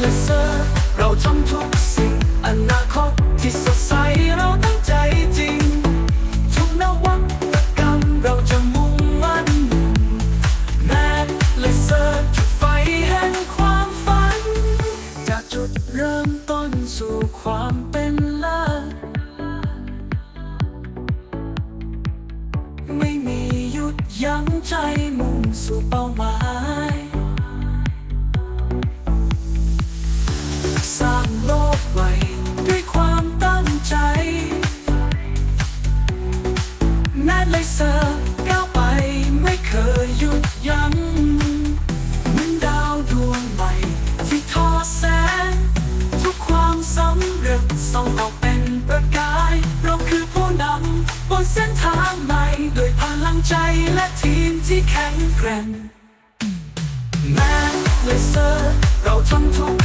และเซอร์เราทำทุก ยั้งใจมุ่งสู่เป้าหมายสร้างโลกใหม่ด้วยความตั้งใจแม้เลยเซอร์ก้าวไปไม่เคยหยุดยัง้งเหมือนดาวดวงใหม่ที่ทอแสง ทุกความสำเร็จส่องออกเป็ ใจและทีมที่แข็งแกร่งแม้เลเซอร์ เราทำทุก